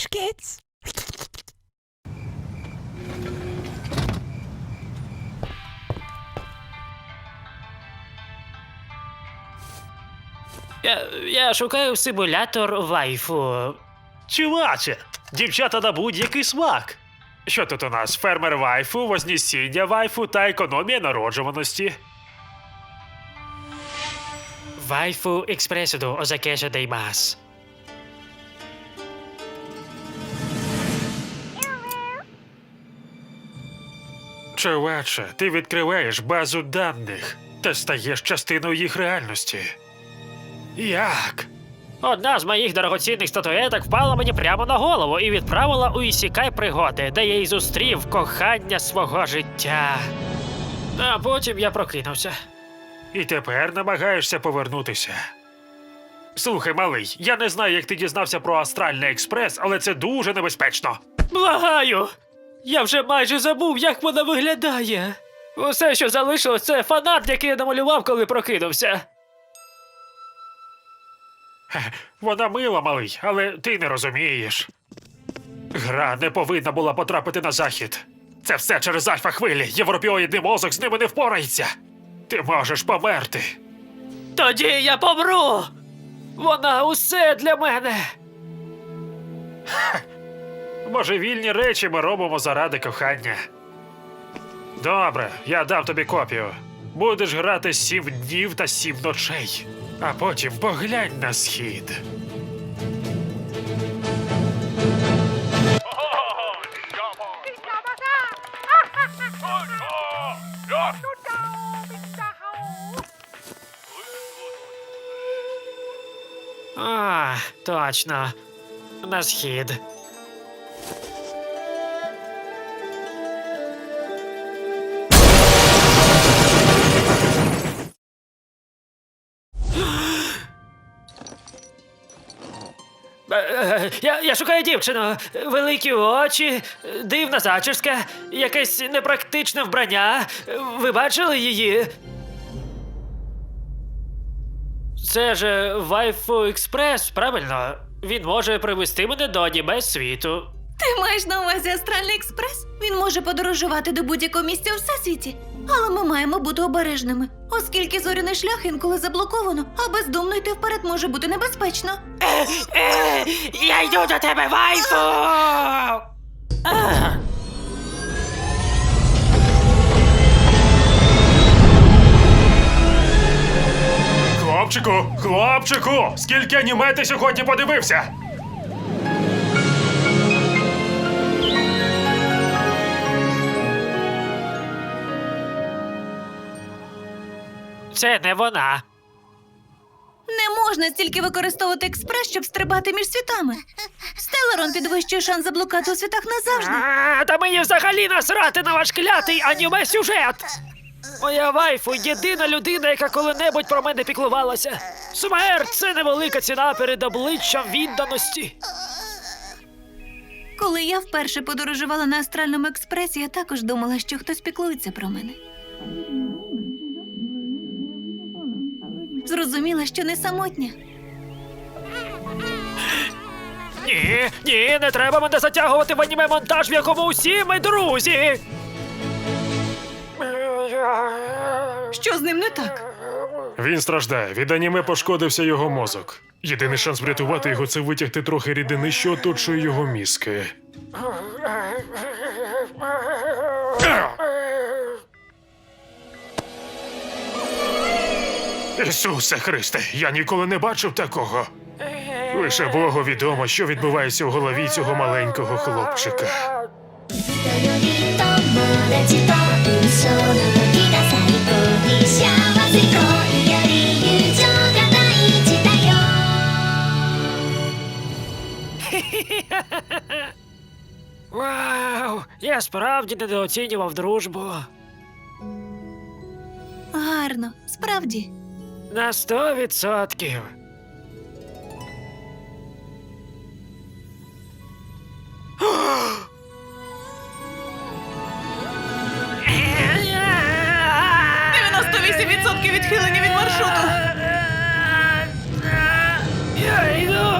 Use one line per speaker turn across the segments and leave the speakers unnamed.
Trash kids.
Я, я шукаю симулятор вайфу.
Чуваче, дівчата на будь-який смак. Що тут у нас? Фермер вайфу, вознесіння вайфу та економія народжуваності.
Вайфу експресуду озакеша деймас.
Чуваче, ти відкриваєш базу даних та стаєш частиною їх реальності. Як?
Одна з моїх дорогоцінних статуеток впала мені прямо на голову і відправила у Ісікай пригоди, де я й зустрів кохання свого життя. А потім я прокинувся.
І тепер намагаєшся повернутися. Слухай, малий, я не знаю, як ти дізнався про Астральний експрес, але це дуже небезпечно.
Благаю! Я вже майже забув, як вона виглядає. Усе, що залишилось, це фанат, який я намалював, коли прокинувся.
Вона мила, малий, але ти не розумієш. Гра не повинна була потрапити на захід. Це все через альфа хвилі. Європіоїдний мозок з ними не впорається. Ти можеш померти.
Тоді я помру! Вона усе для мене.
Божевільні речі ми робимо заради кохання. Добре, я дам тобі копію. Будеш грати сім днів та сім ночей, а потім поглянь на схід.
А, точно. На схід. Я, я шукаю дівчину. Великі очі, дивна зачіска, якесь непрактичне вбрання. Ви бачили її? Це ж Вайфу Експрес, правильно? Він може привезти мене до аніме світу.
Ти маєш на увазі Астральний експрес? Він може подорожувати до будь-якого місця у всесвіті. Але ми маємо бути обережними, оскільки зоряний шлях інколи заблоковано, а бездумно йти вперед може бути небезпечно.
Е, я йду до тебе, Вайфу! А!
Хлопчику, хлопчику! Скільки аніме ти сьогодні подивився?
Це не вона.
Не можна стільки використовувати експрес, щоб стрибати між світами. Стелерон підвищує шанс заблукати у світах назавжди.
А, та мені взагалі насрати на ваш клятий аніме сюжет. Моя вайфу єдина людина, яка коли-небудь про мене піклувалася. Смерть це невелика ціна перед обличчям відданості.
Коли я вперше подорожувала на астральному експресі, я також думала, що хтось піклується про мене. Зрозуміла, що не самотня.
Ні, ні, не треба мене затягувати в аніме монтаж, в якому усі ми друзі.
Що з ним не так?
Він страждає. Від аніме пошкодився його мозок. Єдиний шанс врятувати його це витягти трохи рідини, що оточує його мізки. Ісусе Христе, я ніколи не бачив такого. Лише Богу відомо, що відбувається у голові цього маленького хлопчика.
Вау! Я справді недооцінював дружбу.
Гарно, справді.
На сто відсотків.
відсотків відхилення від маршруту.
Я йду.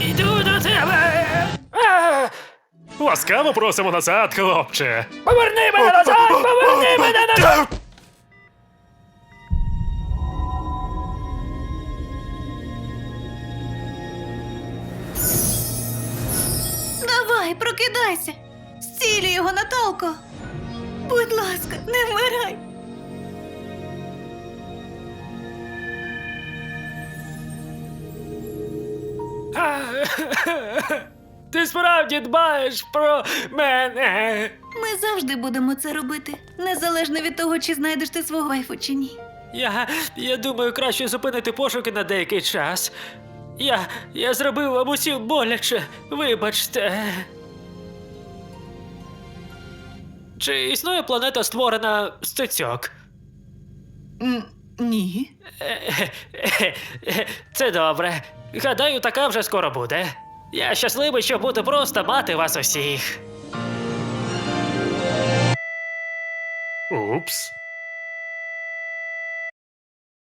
Йду до тебе.
Ласкаво просимо назад, хлопче.
Поверни мене назад! Поверни мене назад!
Давай, прокидайся. Зцілюй його, Наталко. Будь ласка, не вмирай.
Ти справді дбаєш про мене.
Ми завжди будемо це робити, незалежно від того, чи знайдеш ти свого вайфу чи ні.
Я, я думаю, краще зупинити пошуки на деякий час. Я, я зробив вам усім боляче. Вибачте. Чи існує планета створена з цицьок?
Ні.
Це добре. Гадаю, така вже скоро буде. Я щасливий, що буду просто мати вас усіх.
Упс.